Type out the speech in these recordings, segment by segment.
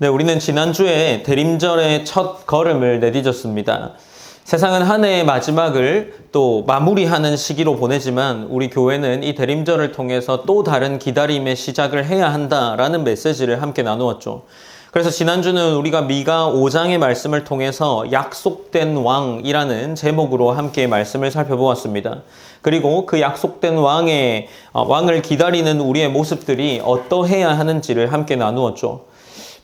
네, 우리는 지난주에 대림절의 첫 걸음을 내디뎠습니다. 세상은 한 해의 마지막을 또 마무리하는 시기로 보내지만 우리 교회는 이 대림절을 통해서 또 다른 기다림의 시작을 해야 한다라는 메시지를 함께 나누었죠. 그래서 지난주는 우리가 미가 5장의 말씀을 통해서 약속된 왕이라는 제목으로 함께 말씀을 살펴보았습니다. 그리고 그 약속된 왕의 어, 왕을 기다리는 우리의 모습들이 어떠해야 하는지를 함께 나누었죠.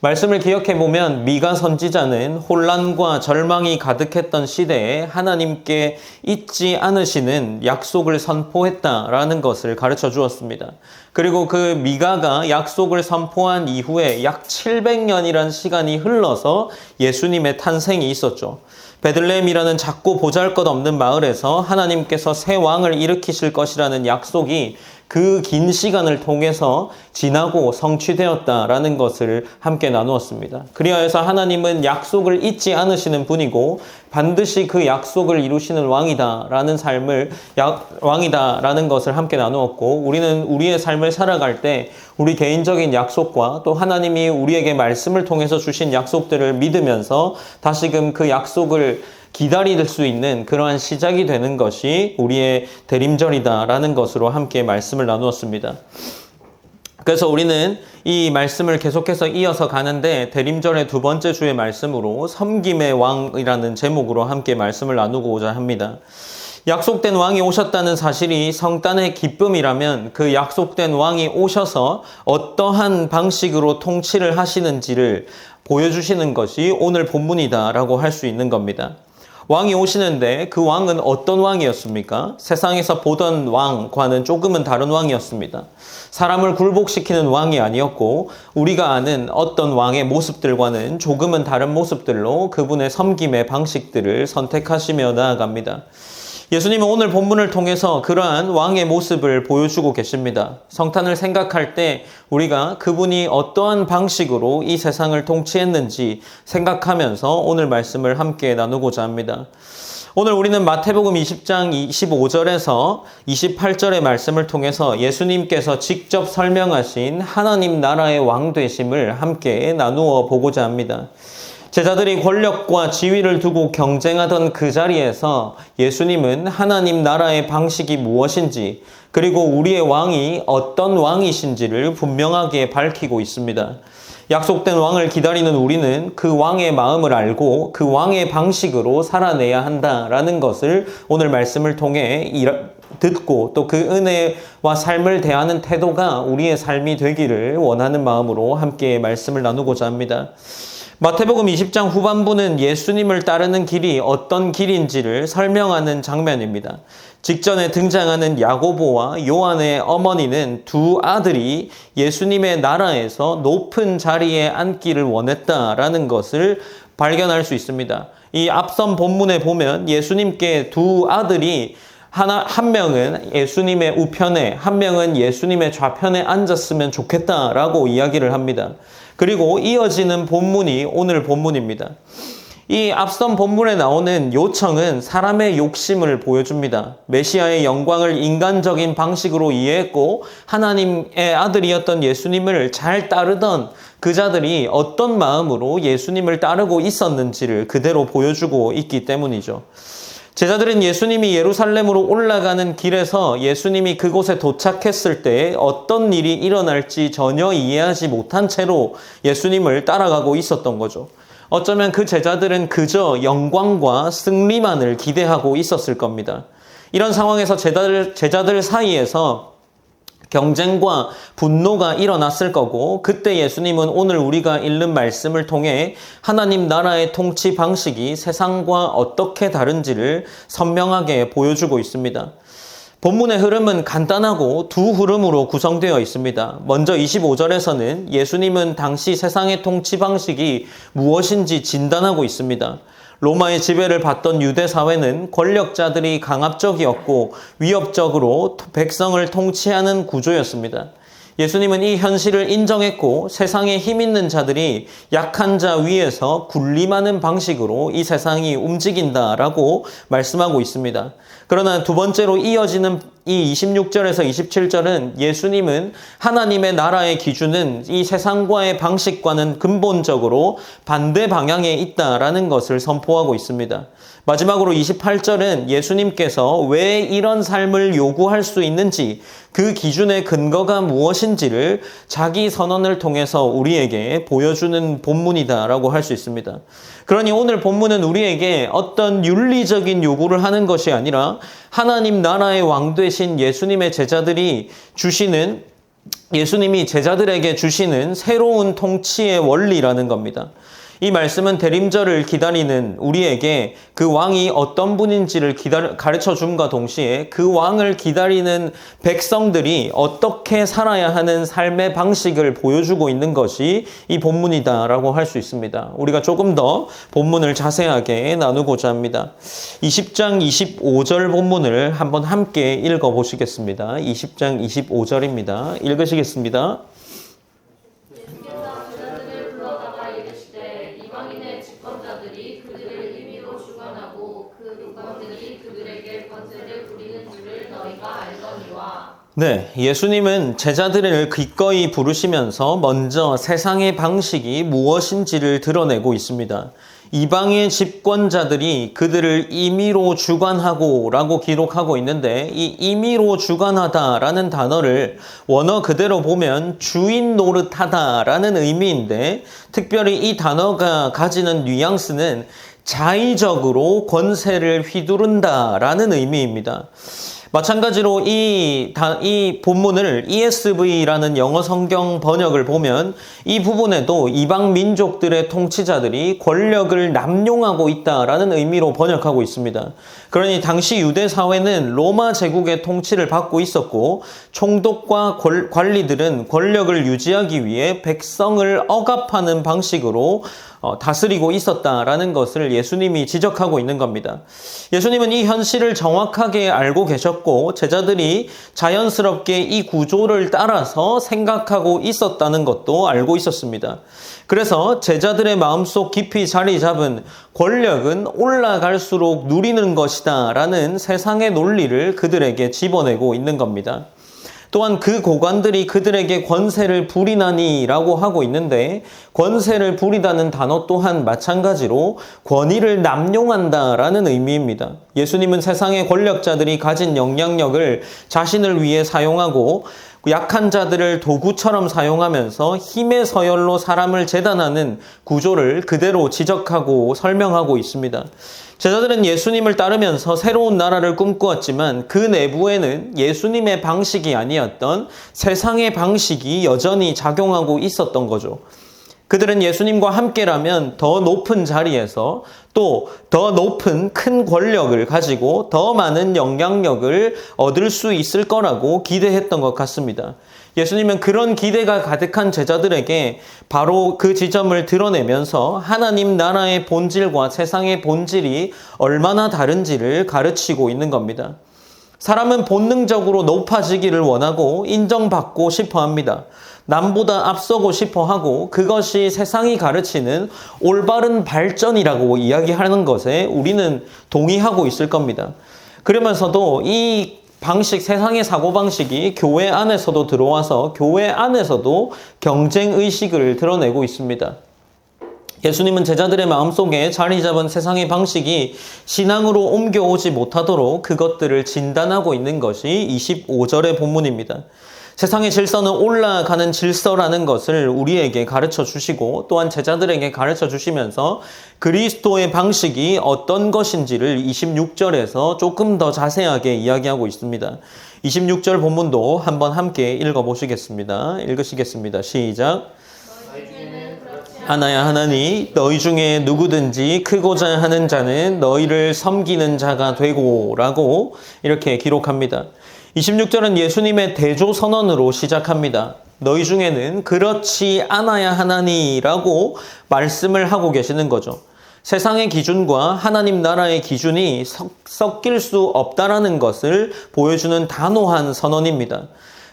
말씀을 기억해 보면 미가 선지자는 혼란과 절망이 가득했던 시대에 하나님께 잊지 않으시는 약속을 선포했다라는 것을 가르쳐 주었습니다. 그리고 그 미가가 약속을 선포한 이후에 약 700년이란 시간이 흘러서 예수님의 탄생이 있었죠. 베들레헴이라는 작고 보잘것없는 마을에서 하나님께서 새 왕을 일으키실 것이라는 약속이 그 긴 시간을 통해서 지나고 성취되었다라는 것을 함께 나누었습니다. 그리하여서 하나님은 약속을 잊지 않으시는 분이고 반드시 그 약속을 이루시는 왕이다라는 삶을 약, 왕이다라는 것을 함께 나누었고 우리는 우리의 삶을 살아갈 때 우리 개인적인 약속과 또 하나님이 우리에게 말씀을 통해서 주신 약속들을 믿으면서 다시금 그 약속을 기다릴 수 있는 그러한 시작이 되는 것이 우리의 대림절이다라는 것으로 함께 말씀을 나누었습니다. 그래서 우리는 이 말씀을 계속해서 이어서 가는데 대림절의 두 번째 주의 말씀으로 섬김의 왕이라는 제목으로 함께 말씀을 나누고자 합니다. 약속된 왕이 오셨다는 사실이 성단의 기쁨이라면 그 약속된 왕이 오셔서 어떠한 방식으로 통치를 하시는지를 보여주시는 것이 오늘 본문이다라고 할 수 있는 겁니다. 왕이 오시는데 그 왕은 어떤 왕이었습니까? 세상에서 보던 왕과는 조금은 다른 왕이었습니다. 사람을 굴복시키는 왕이 아니었고 우리가 아는 어떤 왕의 모습들과는 조금은 다른 모습들로 그분의 섬김의 방식들을 선택하시며 나아갑니다. 예수님은 오늘 본문을 통해서 그러한 왕의 모습을 보여주고 계십니다. 성탄을 생각할 때 우리가 그분이 어떠한 방식으로 이 세상을 통치했는지 생각하면서 오늘 말씀을 함께 나누고자 합니다. 오늘 우리는 마태복음 20장 25절에서 28절의 말씀을 통해서 예수님께서 직접 설명하신 하나님 나라의 왕 되심을 함께 나누어 보고자 합니다. 제자들이 권력과 지위를 두고 경쟁하던 그 자리에서 예수님은 하나님 나라의 방식이 무엇인지 그리고 우리의 왕이 어떤 왕이신지를 분명하게 밝히고 있습니다. 약속된 왕을 기다리는 우리는 그 왕의 마음을 알고 그 왕의 방식으로 살아내야 한다라는 것을 오늘 말씀을 통해 듣고 또 그 은혜와 삶을 대하는 태도가 우리의 삶이 되기를 원하는 마음으로 함께 말씀을 나누고자 합니다. 마태복음 20장 후반부는 예수님을 따르는 길이 어떤 길인지를 설명하는 장면입니다. 직전에 등장하는 야고보와 요한의 어머니는 두 아들이 예수님의 나라에서 높은 자리에 앉기를 원했다라는 것을 발견할 수 있습니다. 이 앞선 본문에 보면 예수님께 두 아들이 하나, 한 명은 예수님의 우편에, 한 명은 예수님의 좌편에 앉았으면 좋겠다라고 이야기를 합니다. 그리고 이어지는 본문이 오늘 본문입니다. 이 앞선 본문에 나오는 요청은 사람의 욕심을 보여줍니다. 메시아의 영광을 인간적인 방식으로 이해했고 하나님의 아들이었던 예수님을 잘 따르던 그자들이 어떤 마음으로 예수님을 따르고 있었는지를 그대로 보여주고 있기 때문이죠. 제자들은 예수님이 예루살렘으로 올라가는 길에서 예수님이 그곳에 도착했을 때 어떤 일이 일어날지 전혀 이해하지 못한 채로 예수님을 따라가고 있었던 거죠. 어쩌면 그 제자들은 그저 영광과 승리만을 기대하고 있었을 겁니다. 이런 상황에서 제자들, 제자들 사이에서 경쟁과 분노가 일어났을 거고 그때 예수님은 오늘 우리가 읽는 말씀을 통해 하나님 나라의 통치 방식이 세상과 어떻게 다른지를 선명하게 보여주고 있습니다. 본문의 흐름은 간단하고 두 흐름으로 구성되어 있습니다. 먼저 25절에서는 예수님은 당시 세상의 통치 방식이 무엇인지 진단하고 있습니다. 로마의 지배를 받던 유대 사회는 권력자들이 강압적이었고 위협적으로 백성을 통치하는 구조였습니다. 예수님은 이 현실을 인정했고 세상에 힘 있는 자들이 약한 자 위에서 군림하는 방식으로 이 세상이 움직인다라고 말씀하고 있습니다. 그러나 두 번째로 이어지는 이 26절에서 27절은 예수님은 하나님의 나라의 기준은 이 세상과의 방식과는 근본적으로 반대 방향에 있다라는 것을 선포하고 있습니다. 마지막으로 28절은 예수님께서 왜 이런 삶을 요구할 수 있는지 그 기준의 근거가 무엇인지를 자기 선언을 통해서 우리에게 보여주는 본문이다라고 할 수 있습니다. 그러니 오늘 본문은 우리에게 어떤 윤리적인 요구를 하는 것이 아니라 하나님 나라의 왕 되신 예수님의 제자들이 주시는 예수님이 제자들에게 주시는 새로운 통치의 원리라는 겁니다. 이 말씀은 대림절을 기다리는 우리에게 그 왕이 어떤 분인지를 가르쳐 줌과 동시에 그 왕을 기다리는 백성들이 어떻게 살아야 하는 삶의 방식을 보여주고 있는 것이 이 본문이다라고 할 수 있습니다. 우리가 조금 더 본문을 자세하게 나누고자 합니다. 20장 25절 본문을 한번 함께 읽어 보시겠습니다. 20장 25절입니다. 읽으시겠습니다. 예수께서 제자들을 불러다가 이르시되 이방인의 집권자들이 그들을 임의로 주관하고 그 국왕들이 그들에게 권세를 부리는 줄을 너희가 알거니와 네, 예수님은 제자들을 기꺼이 부르시면서 먼저 세상의 방식이 무엇인지를 드러내고 있습니다. 이방의 집권자들이 그들을 임의로 주관하고 라고 기록하고 있는데 이 임의로 주관하다 라는 단어를 원어 그대로 보면 주인 노릇하다 라는 의미인데 특별히 이 단어가 가지는 뉘앙스는 자의적으로 권세를 휘두른다 라는 의미입니다. 마찬가지로 이, 다, 이 본문을 ESV라는 영어 성경 번역을 보면 이 부분에도 이방 민족들의 통치자들이 권력을 남용하고 있다라는 의미로 번역하고 있습니다. 그러니 당시 유대 사회는 로마 제국의 통치를 받고 있었고 총독과 권- 관리들은 권력을 유지하기 위해 백성을 억압하는 방식으로 어, 다스리고 있었다라는 것을 예수님이 지적하고 있는 겁니다. 예수님은 이 현실을 정확하게 알고 계셨고 제자들이 자연스럽게 이 구조를 따라서 생각하고 있었다는 것도 알고 있었습니다. 그래서 제자들의 마음속 깊이 자리 잡은 권력은 올라갈수록 누리는 것이다 라는 세상의 논리를 그들에게 집어내고 있는 겁니다. 또한 그 고관들이 그들에게 권세를 부리나니라고 하고 있는데 권세를 부리다는 단어 또한 마찬가지로 권위를 남용한다라는 의미입니다. 예수님은 세상의 권력자들이 가진 영향력을 자신을 위해 사용하고 약한 자들을 도구처럼 사용하면서 힘의 서열로 사람을 재단하는 구조를 그대로 지적하고 설명하고 있습니다. 제자들은 예수님을 따르면서 새로운 나라를 꿈꾸었지만 그 내부에는 예수님의 방식이 아니었던 세상의 방식이 여전히 작용하고 있었던 거죠. 그들은 예수님과 함께라면 더 높은 자리에서 또 더 높은 큰 권력을 가지고 더 많은 영향력을 얻을 수 있을 거라고 기대했던 것 같습니다. 예수님은 그런 기대가 가득한 제자들에게 바로 그 지점을 드러내면서 하나님 나라의 본질과 세상의 본질이 얼마나 다른지를 가르치고 있는 겁니다. 사람은 본능적으로 높아지기를 원하고 인정받고 싶어 합니다. 남보다 앞서고 싶어 하고 그것이 세상이 가르치는 올바른 발전이라고 이야기하는 것에 우리는 동의하고 있을 겁니다. 그러면서도 이 방식, 세상의 사고방식이 교회 안에서도 들어와서 교회 안에서도 경쟁의식을 드러내고 있습니다. 예수님은 제자들의 마음속에 자리 잡은 세상의 방식이 신앙으로 옮겨오지 못하도록 그것들을 진단하고 있는 것이 25절의 본문입니다. 세상의 질서는 올라가는 질서라는 것을 우리에게 가르쳐 주시고 또한 제자들에게 가르쳐 주시면서 그리스도의 방식이 어떤 것인지를 26절에서 조금 더 자세하게 이야기하고 있습니다. 26절 본문도 한번 함께 읽어 보시겠습니다. 읽으시겠습니다. 시작. 하나야 하나니 너희 중에 누구든지 크고자 하는 자는 너희를 섬기는 자가 되고라고 이렇게 기록합니다. 26절은 예수님의 대조 선언으로 시작합니다. 너희 중에는 그렇지 않아야 하나니라고 말씀을 하고 계시는 거죠. 세상의 기준과 하나님 나라의 기준이 섞- 섞일 수 없다라는 것을 보여주는 단호한 선언입니다.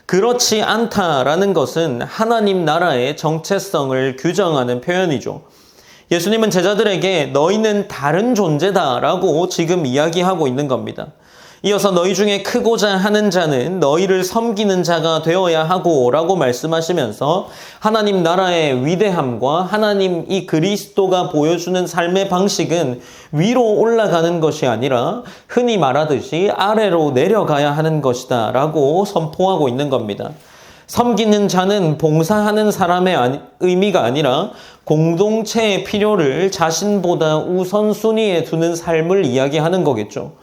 그렇지 않다라는 것은 하나님 나라의 정체성을 규정하는 표현이죠. 예수님은 제자들에게 너희는 다른 존재다라고 지금 이야기하고 있는 겁니다. 이어서 너희 중에 크고자 하는 자는 너희를 섬기는 자가 되어야 하고 라고 말씀하시면서 하나님 나라의 위대함과 하나님 이 그리스도가 보여주는 삶의 방식은 위로 올라가는 것이 아니라 흔히 말하듯이 아래로 내려가야 하는 것이다 라고 선포하고 있는 겁니다. 섬기는 자는 봉사하는 사람의 의미가 아니라 공동체의 필요를 자신보다 우선순위에 두는 삶을 이야기하는 거겠죠.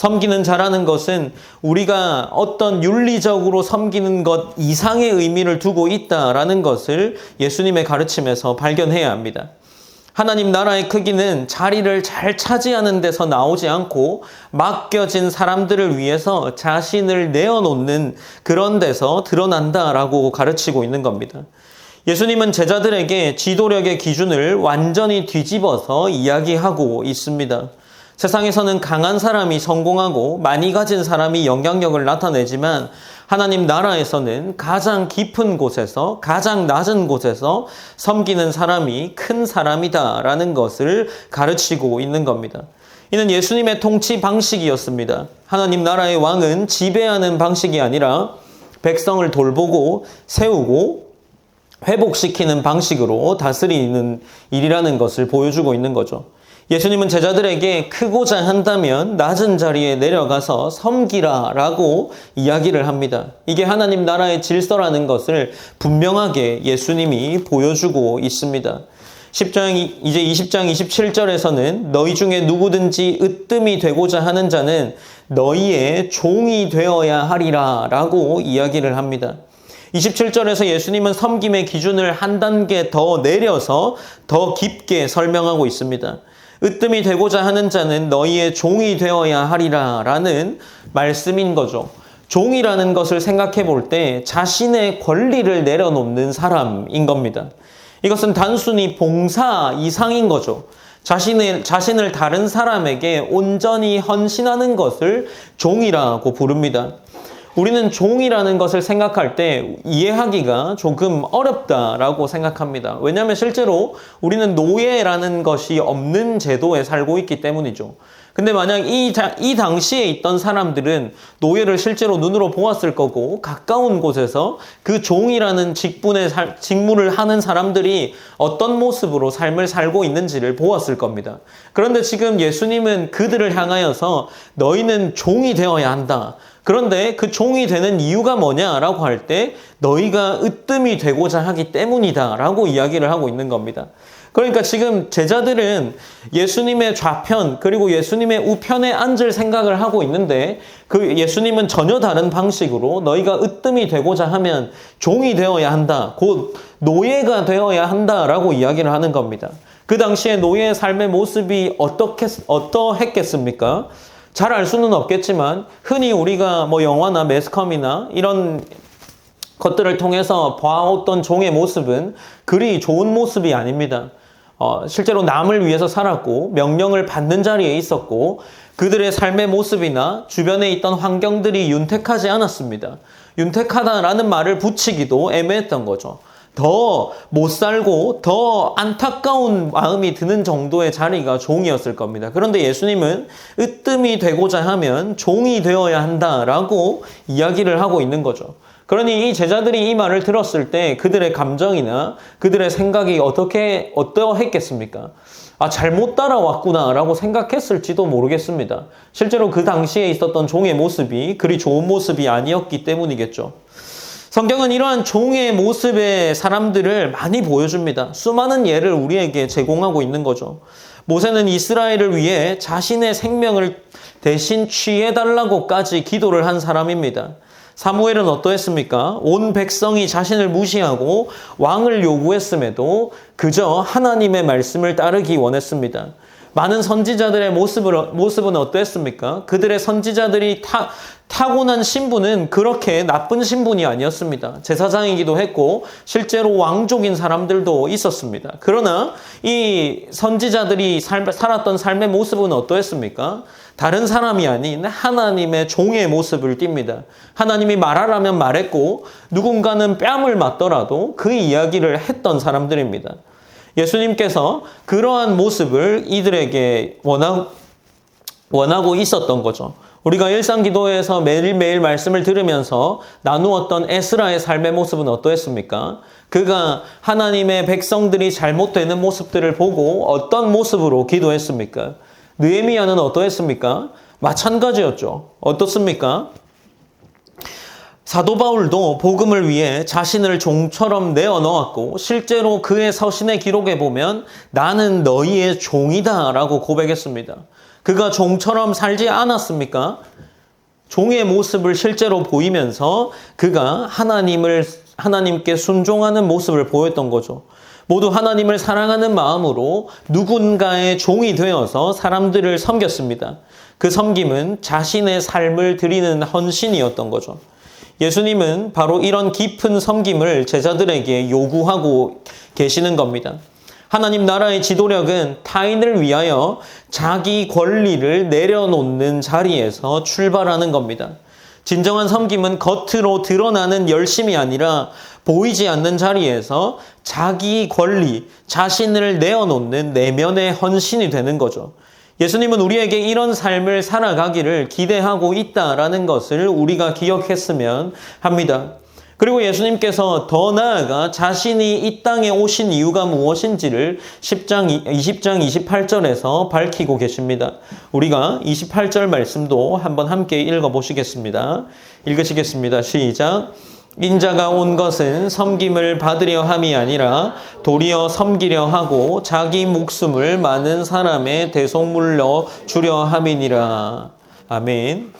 섬기는 자라는 것은 우리가 어떤 윤리적으로 섬기는 것 이상의 의미를 두고 있다라는 것을 예수님의 가르침에서 발견해야 합니다. 하나님 나라의 크기는 자리를 잘 차지하는 데서 나오지 않고 맡겨진 사람들을 위해서 자신을 내어놓는 그런 데서 드러난다라고 가르치고 있는 겁니다. 예수님은 제자들에게 지도력의 기준을 완전히 뒤집어서 이야기하고 있습니다. 세상에서는 강한 사람이 성공하고 많이 가진 사람이 영향력을 나타내지만 하나님 나라에서는 가장 깊은 곳에서 가장 낮은 곳에서 섬기는 사람이 큰 사람이다라는 것을 가르치고 있는 겁니다. 이는 예수님의 통치 방식이었습니다. 하나님 나라의 왕은 지배하는 방식이 아니라 백성을 돌보고 세우고 회복시키는 방식으로 다스리는 일이라는 것을 보여주고 있는 거죠. 예수님은 제자들에게 크고자 한다면 낮은 자리에 내려가서 섬기라 라고 이야기를 합니다. 이게 하나님 나라의 질서라는 것을 분명하게 예수님이 보여주고 있습니다. 10장, 이제 20장 27절에서는 너희 중에 누구든지 으뜸이 되고자 하는 자는 너희의 종이 되어야 하리라 라고 이야기를 합니다. 27절에서 예수님은 섬김의 기준을 한 단계 더 내려서 더 깊게 설명하고 있습니다. 으뜸이 되고자 하는 자는 너희의 종이 되어야 하리라 라는 말씀인 거죠. 종이라는 것을 생각해 볼 때 자신의 권리를 내려놓는 사람인 겁니다. 이것은 단순히 봉사 이상인 거죠. 자신을, 자신을 다른 사람에게 온전히 헌신하는 것을 종이라고 부릅니다. 우리는 종이라는 것을 생각할 때 이해하기가 조금 어렵다라고 생각합니다. 왜냐하면 실제로 우리는 노예라는 것이 없는 제도에 살고 있기 때문이죠. 근데 만약 이, 자- 이 당시에 있던 사람들은 노예를 실제로 눈으로 보았을 거고 가까운 곳에서 그 종이라는 직분의 살- 직무를 하는 사람들이 어떤 모습으로 삶을 살고 있는지를 보았을 겁니다. 그런데 지금 예수님은 그들을 향하여서 너희는 종이 되어야 한다. 그런데 그 종이 되는 이유가 뭐냐라고 할 때 너희가 으뜸이 되고자 하기 때문이다라고 이야기를 하고 있는 겁니다. 그러니까 지금 제자들은 예수님의 좌편 그리고 예수님의 우편에 앉을 생각을 하고 있는데 그 예수님은 전혀 다른 방식으로 너희가 으뜸이 되고자 하면 종이 되어야 한다. 곧 노예가 되어야 한다라고 이야기를 하는 겁니다. 그 당시에 노예의 삶의 모습이 어떻게 어떠했겠습니까? 잘 알 수는 없겠지만 흔히 우리가 뭐 영화나 매스컴이나 이런 것들을 통해서 봐왔던 종의 모습은 그리 좋은 모습이 아닙니다. 어, 실제로 남을 위해서 살았고 명령을 받는 자리에 있었고 그들의 삶의 모습이나 주변에 있던 환경들이 윤택하지 않았습니다. 윤택하다라는 말을 붙이기도 애매했던 거죠. 더 못 살고 더 안타까운 마음이 드는 정도의 자리가 종이었을 겁니다. 그런데 예수님은 으뜸이 되고자 하면 종이 되어야 한다라고 이야기를 하고 있는 거죠. 그러니 이 제자들이 이 말을 들었을 때 그들의 감정이나 그들의 생각이 어떻게 어떠했겠습니까? 아, 잘못 따라왔구나라고 생각했을지도 모르겠습니다. 실제로 그 당시에 있었던 종의 모습이 그리 좋은 모습이 아니었기 때문이겠죠. 성경은 이러한 종의 모습의 사람들을 많이 보여줍니다. 수많은 예를 우리에게 제공하고 있는 거죠. 모세는 이스라엘을 위해 자신의 생명을 대신 취해달라고까지 기도를 한 사람입니다. 사무엘은 어떠했습니까? 온 백성이 자신을 무시하고 왕을 요구했음에도 그저 하나님의 말씀을 따르기 원했습니다. 많은 선지자들의 모습을, 모습은 어떠했습니까? 그들의 선지자들이 타, 타고난 신분은 그렇게 나쁜 신분이 아니었습니다. 제사장이기도 했고, 실제로 왕족인 사람들도 있었습니다. 그러나 이 선지자들이 살, 살았던 삶의 모습은 어떠했습니까? 다른 사람이 아닌 하나님의 종의 모습을 띱니다. 하나님이 말하라면 말했고, 누군가는 뺨을 맞더라도 그 이야기를 했던 사람들입니다. 예수님께서 그러한 모습을 이들에게 원하, 원하고 있었던 거죠. 우리가 일상 기도에서 매일매일 말씀을 들으면서 나누었던 에스라의 삶의 모습은 어떠했습니까? 그가 하나님의 백성들이 잘못되는 모습들을 보고 어떤 모습으로 기도했습니까? 느헤미야는 어떠했습니까? 마찬가지였죠. 어떻습니까? 사도 바울도 복음을 위해 자신을 종처럼 내어 넣었고 실제로 그의 서신의 기록에 보면 나는 너희의 종이다라고 고백했습니다. 그가 종처럼 살지 않았습니까? 종의 모습을 실제로 보이면서 그가 하나님을 하나님께 순종하는 모습을 보였던 거죠. 모두 하나님을 사랑하는 마음으로 누군가의 종이 되어서 사람들을 섬겼습니다. 그 섬김은 자신의 삶을 드리는 헌신이었던 거죠. 예수님은 바로 이런 깊은 섬김을 제자들에게 요구하고 계시는 겁니다. 하나님 나라의 지도력은 타인을 위하여 자기 권리를 내려놓는 자리에서 출발하는 겁니다. 진정한 섬김은 겉으로 드러나는 열심이 아니라 보이지 않는 자리에서 자기 권리, 자신을 내어놓는 내면의 헌신이 되는 거죠. 예수님은 우리에게 이런 삶을 살아가기를 기대하고 있다라는 것을 우리가 기억했으면 합니다. 그리고 예수님께서 더 나아가 자신이 이 땅에 오신 이유가 무엇인지를 10장, 20장 28절에서 밝히고 계십니다. 우리가 28절 말씀도 한번 함께 읽어보시겠습니다. 읽으시겠습니다. 시작. 인자가 온 것은 섬김을 받으려 함이 아니라 도리어 섬기려 하고 자기 목숨을 많은 사람의 대속물로 주려 함이니라. 아멘.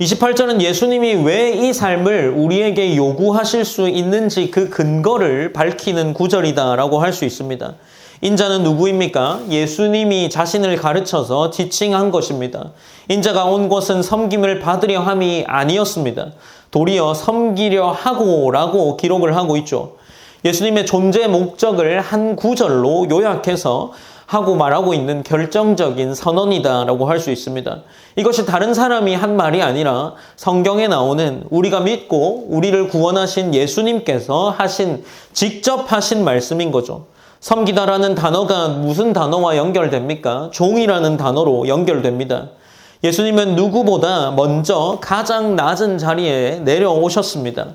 28절은 예수님이 왜 이 삶을 우리에게 요구하실 수 있는지 그 근거를 밝히는 구절이다라고 할 수 있습니다. 인자는 누구입니까? 예수님이 자신을 가르쳐서 지칭한 것입니다. 인자가 온 것은 섬김을 받으려 함이 아니었습니다. 도리어 섬기려 하고라고 기록을 하고 있죠. 예수님의 존재 목적을 한 구절로 요약해서 하고 말하고 있는 결정적인 선언이다라고 할 수 있습니다. 이것이 다른 사람이 한 말이 아니라 성경에 나오는 우리가 믿고 우리를 구원하신 예수님께서 하신 직접 하신 말씀인 거죠. 섬기다라는 단어가 무슨 단어와 연결됩니까? 종이라는 단어로 연결됩니다. 예수님은 누구보다 먼저 가장 낮은 자리에 내려오셨습니다.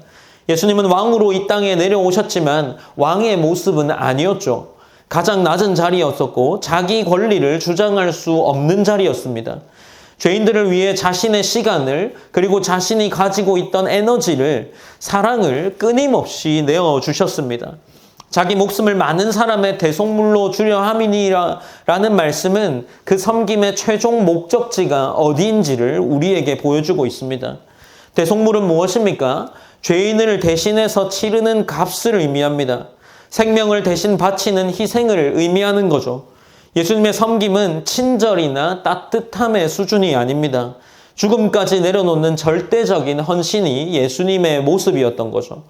예수님은 왕으로 이 땅에 내려오셨지만 왕의 모습은 아니었죠. 가장 낮은 자리였었고 자기 권리를 주장할 수 없는 자리였습니다. 죄인들을 위해 자신의 시간을 그리고 자신이 가지고 있던 에너지를 사랑을 끊임없이 내어 주셨습니다. 자기 목숨을 많은 사람의 대속물로 주려 함이니라라는 말씀은 그 섬김의 최종 목적지가 어디인지를 우리에게 보여주고 있습니다. 대속물은 무엇입니까? 죄인을 대신해서 치르는 값을 의미합니다. 생명을 대신 바치는 희생을 의미하는 거죠. 예수님의 섬김은 친절이나 따뜻함의 수준이 아닙니다. 죽음까지 내려놓는 절대적인 헌신이 예수님의 모습이었던 거죠.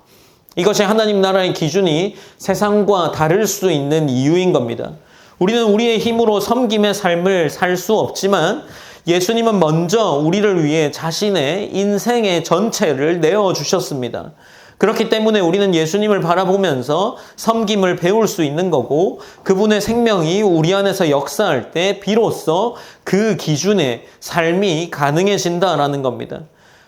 이것이 하나님 나라의 기준이 세상과 다를 수 있는 이유인 겁니다. 우리는 우리의 힘으로 섬김의 삶을 살 수 없지만 예수님은 먼저 우리를 위해 자신의 인생의 전체를 내어 주셨습니다. 그렇기 때문에 우리는 예수님을 바라보면서 섬김을 배울 수 있는 거고 그분의 생명이 우리 안에서 역사할 때 비로소 그 기준의 삶이 가능해진다라는 겁니다.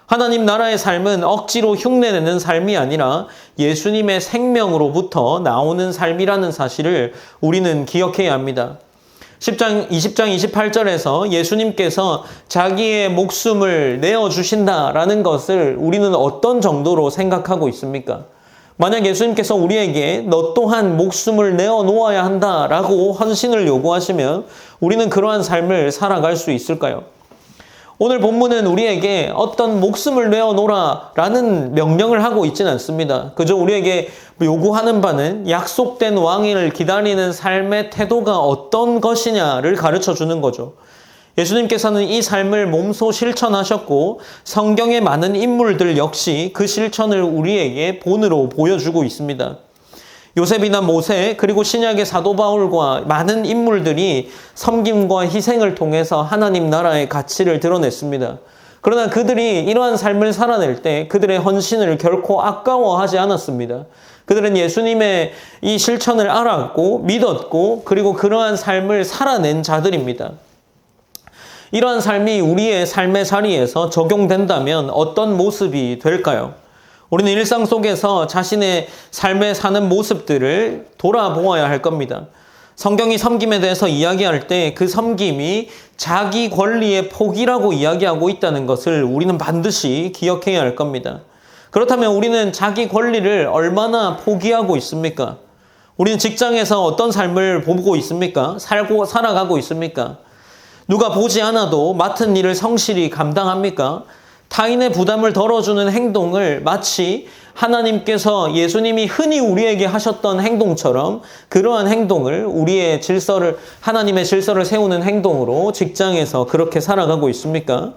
하나님 나라의 삶은 억지로 흉내내는 삶이 아니라 예수님의 생명으로부터 나오는 삶이라는 사실을 우리는 기억해야 합니다. 10장, 20장 28절에서 예수님께서 자기의 목숨을 내어 주신다라는 것을 우리는 어떤 정도로 생각하고 있습니까? 만약 예수님께서 우리에게 너 또한 목숨을 내어 놓아야 한다라고 헌신을 요구하시면 우리는 그러한 삶을 살아갈 수 있을까요? 오늘 본문은 우리에게 어떤 목숨을 내어놓으라 라는 명령을 하고 있지는 않습니다. 그저 우리에게 요구하는 바는 약속된 왕을 기다리는 삶의 태도가 어떤 것이냐를 가르쳐 주는 거죠. 예수님께서는 이 삶을 몸소 실천하셨고 성경의 많은 인물들 역시 그 실천을 우리에게 본으로 보여주고 있습니다. 요셉이나 모세 그리고 신약의 사도 바울과 많은 인물들이 섬김과 희생을 통해서 하나님 나라의 가치를 드러냈습니다. 그러나 그들이 이러한 삶을 살아낼 때 그들의 헌신을 결코 아까워하지 않았습니다. 그들은 예수님의 이 실천을 알았고 믿었고 그리고 그러한 삶을 살아낸 자들입니다. 이러한 삶이 우리의 삶의 자리에서 적용된다면 어떤 모습이 될까요? 우리는 일상 속에서 자신의 삶에 사는 모습들을 돌아보아야 할 겁니다. 성경이 섬김에 대해서 이야기할 때 그 섬김이 자기 권리의 포기라고 이야기하고 있다는 것을 우리는 반드시 기억해야 할 겁니다. 그렇다면 우리는 자기 권리를 얼마나 포기하고 있습니까? 우리는 직장에서 어떤 삶을 보고 있습니까? 살고, 살아가고 있습니까? 누가 보지 않아도 맡은 일을 성실히 감당합니까? 타인의 부담을 덜어주는 행동을 마치 하나님께서 예수님이 흔히 우리에게 하셨던 행동처럼 그러한 행동을 우리의 질서를, 하나님의 질서를 세우는 행동으로 직장에서 그렇게 살아가고 있습니까?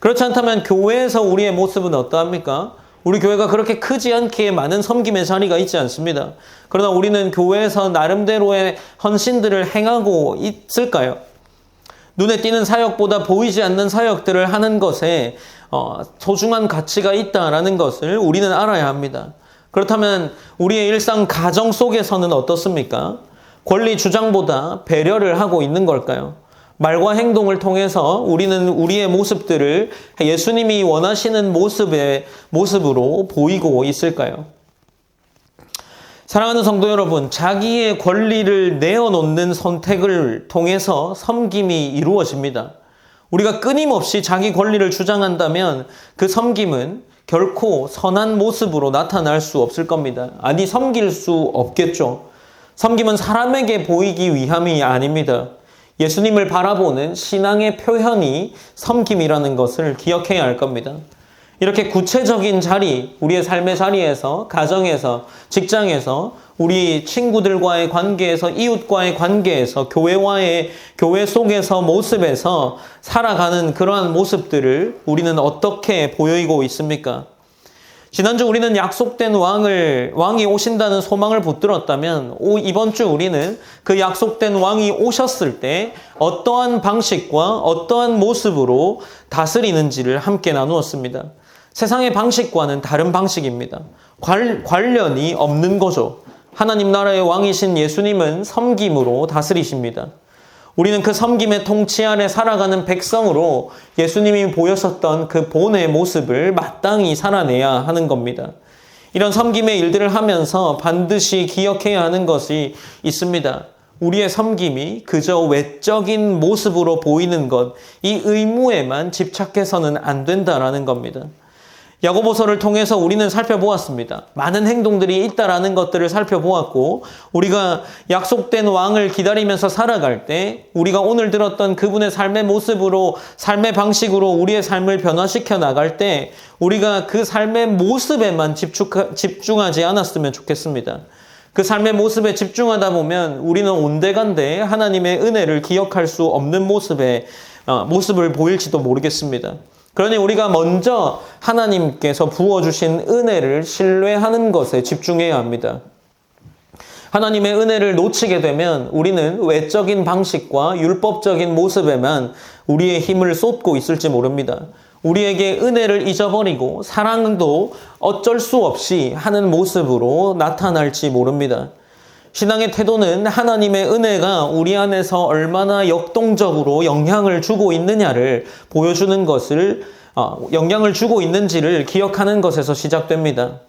그렇지 않다면 교회에서 우리의 모습은 어떠합니까? 우리 교회가 그렇게 크지 않게 많은 섬김의 자리가 있지 않습니다. 그러나 우리는 교회에서 나름대로의 헌신들을 행하고 있을까요? 눈에 띄는 사역보다 보이지 않는 사역들을 하는 것에 어, 소중한 가치가 있다라는 것을 우리는 알아야 합니다. 그렇다면 우리의 일상 가정 속에서는 어떻습니까? 권리 주장보다 배려를 하고 있는 걸까요? 말과 행동을 통해서 우리는 우리의 모습들을 예수님이 원하시는 모습의 모습으로 보이고 있을까요? 사랑하는 성도 여러분, 자기의 권리를 내어놓는 선택을 통해서 섬김이 이루어집니다. 우리가 끊임없이 자기 권리를 주장한다면 그 섬김은 결코 선한 모습으로 나타날 수 없을 겁니다. 아니, 섬길 수 없겠죠. 섬김은 사람에게 보이기 위함이 아닙니다. 예수님을 바라보는 신앙의 표현이 섬김이라는 것을 기억해야 할 겁니다. 이렇게 구체적인 자리, 우리의 삶의 자리에서, 가정에서, 직장에서, 우리 친구들과의 관계에서, 이웃과의 관계에서, 교회와의, 교회 속에서, 모습에서 살아가는 그러한 모습들을 우리는 어떻게 보이고 있습니까? 지난주 우리는 약속된 왕을, 왕이 오신다는 소망을 붙들었다면, 오, 이번 주 우리는 그 약속된 왕이 오셨을 때 어떠한 방식과 어떠한 모습으로 다스리는지를 함께 나누었습니다. 세상의 방식과는 다른 방식입니다. 관, 관련이 없는 거죠. 하나님 나라의 왕이신 예수님은 섬김으로 다스리십니다. 우리는 그 섬김의 통치 아래 살아가는 백성으로 예수님이 보였었던 그 본의 모습을 마땅히 살아내야 하는 겁니다. 이런 섬김의 일들을 하면서 반드시 기억해야 하는 것이 있습니다. 우리의 섬김이 그저 외적인 모습으로 보이는 것, 이 의무에만 집착해서는 안 된다라는 겁니다. 야고보서를 통해서 우리는 살펴보았습니다. 많은 행동들이 있다라는 것들을 살펴보았고 우리가 약속된 왕을 기다리면서 살아갈 때 우리가 오늘 들었던 그분의 삶의 모습으로 삶의 방식으로 우리의 삶을 변화시켜 나갈 때 우리가 그 삶의 모습에만 집중, 집중하지 않았으면 좋겠습니다. 그 삶의 모습에 집중하다 보면 우리는 온데간데 하나님의 은혜를 기억할 수 없는 모습의 어, 모습을 보일지도 모르겠습니다. 그러니 우리가 먼저 하나님께서 부어주신 은혜를 신뢰하는 것에 집중해야 합니다. 하나님의 은혜를 놓치게 되면 우리는 외적인 방식과 율법적인 모습에만 우리의 힘을 쏟고 있을지 모릅니다. 우리에게 은혜를 잊어버리고 사랑도 어쩔 수 없이 하는 모습으로 나타날지 모릅니다. 신앙의 태도는 하나님의 은혜가 우리 안에서 얼마나 역동적으로 영향을 주고 있느냐를 보여주는 것을, 어, 영향을 주고 있는지를 기억하는 것에서 시작됩니다.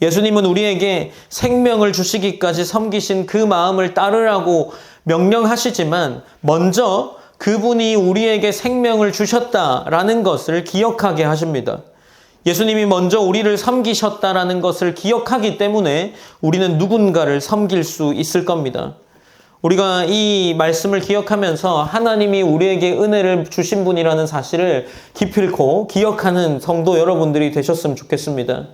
예수님은 우리에게 생명을 주시기까지 섬기신 그 마음을 따르라고 명령하시지만 먼저 그분이 우리에게 생명을 주셨다라는 것을 기억하게 하십니다. 예수님이 먼저 우리를 섬기셨다라는 것을 기억하기 때문에 우리는 누군가를 섬길 수 있을 겁니다. 우리가 이 말씀을 기억하면서 하나님이 우리에게 은혜를 주신 분이라는 사실을 기필코 기억하는 성도 여러분들이 되셨으면 좋겠습니다.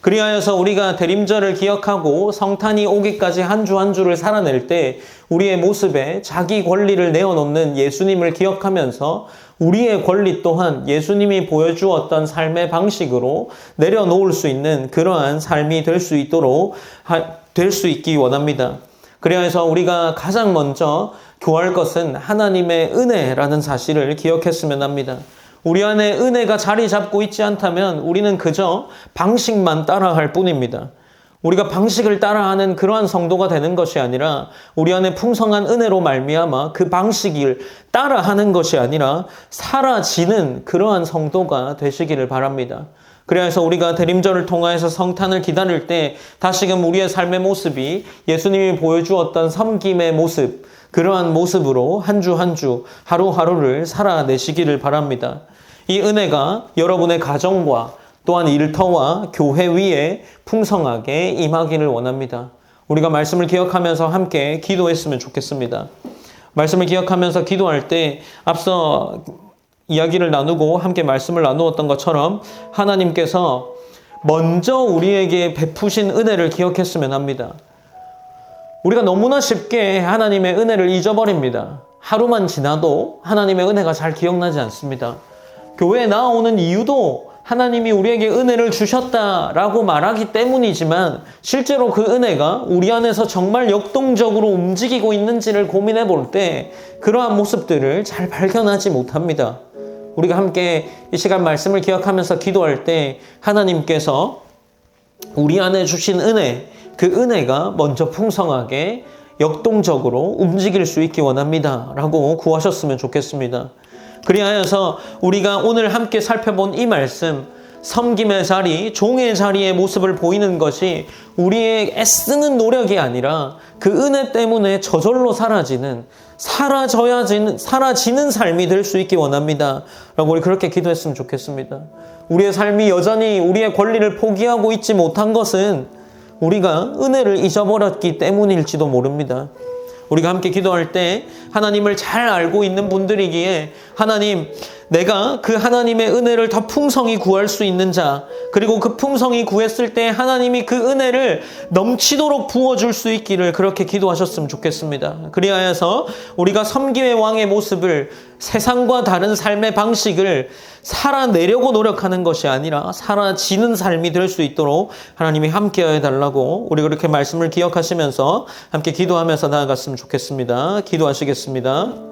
그리하여서 우리가 대림절을 기억하고 성탄이 오기까지 한 주 한 주를 살아낼 때 우리의 모습에 자기 권리를 내어놓는 예수님을 기억하면서 우리의 권리 또한 예수님이 보여주었던 삶의 방식으로 내려놓을 수 있는 그러한 삶이 될 수 있도록 될 수 있기 원합니다. 그래서 우리가 가장 먼저 교할 것은 하나님의 은혜라는 사실을 기억했으면 합니다. 우리 안에 은혜가 자리 잡고 있지 않다면 우리는 그저 방식만 따라할 뿐입니다. 우리가 방식을 따라하는 그러한 성도가 되는 것이 아니라 우리 안에 풍성한 은혜로 말미암아 그 방식을 따라하는 것이 아니라 사라지는 그러한 성도가 되시기를 바랍니다. 그래서 우리가 대림절을 통하여서 성탄을 기다릴 때 다시금 우리의 삶의 모습이 예수님이 보여주었던 섬김의 모습, 그러한 모습으로 한 주 한 주 하루하루를 살아내시기를 바랍니다. 이 은혜가 여러분의 가정과 또한 일터와 교회 위에 풍성하게 임하기를 원합니다. 우리가 말씀을 기억하면서 함께 기도했으면 좋겠습니다. 말씀을 기억하면서 기도할 때 앞서 이야기를 나누고 함께 말씀을 나누었던 것처럼 하나님께서 먼저 우리에게 베푸신 은혜를 기억했으면 합니다. 우리가 너무나 쉽게 하나님의 은혜를 잊어버립니다. 하루만 지나도 하나님의 은혜가 잘 기억나지 않습니다. 교회에 나오는 이유도 하나님이 우리에게 은혜를 주셨다라고 말하기 때문이지만 실제로 그 은혜가 우리 안에서 정말 역동적으로 움직이고 있는지를 고민해 볼 때 그러한 모습들을 잘 발견하지 못합니다. 우리가 함께 이 시간 말씀을 기억하면서 기도할 때 하나님께서 우리 안에 주신 은혜, 그 은혜가 먼저 풍성하게 역동적으로 움직일 수 있기 원합니다. 라고 구하셨으면 좋겠습니다. 그리하여서 우리가 오늘 함께 살펴본 이 말씀, 섬김의 자리, 종의 자리의 모습을 보이는 것이 우리의 애쓰는 노력이 아니라 그 은혜 때문에 저절로 사라지는, 사라져야 지는, 사라지는 삶이 될 수 있기 원합니다. 라고 우리 그렇게 기도했으면 좋겠습니다. 우리의 삶이 여전히 우리의 권리를 포기하고 있지 못한 것은 우리가 은혜를 잊어버렸기 때문일지도 모릅니다. 우리가 함께 기도할 때 하나님을 잘 알고 있는 분들이기에 하나님, 내가 그 하나님의 은혜를 더 풍성히 구할 수 있는 자, 그리고 그 풍성히 구했을 때 하나님이 그 은혜를 넘치도록 부어줄 수 있기를 그렇게 기도하셨으면 좋겠습니다. 그리하여서 우리가 섬김의 왕의 모습을 세상과 다른 삶의 방식을 살아내려고 노력하는 것이 아니라 살아지는 삶이 될 수 있도록 하나님이 함께하여 달라고 우리 그렇게 말씀을 기억하시면서 함께 기도하면서 나아갔으면 좋겠습니다. 기도하시겠습니다.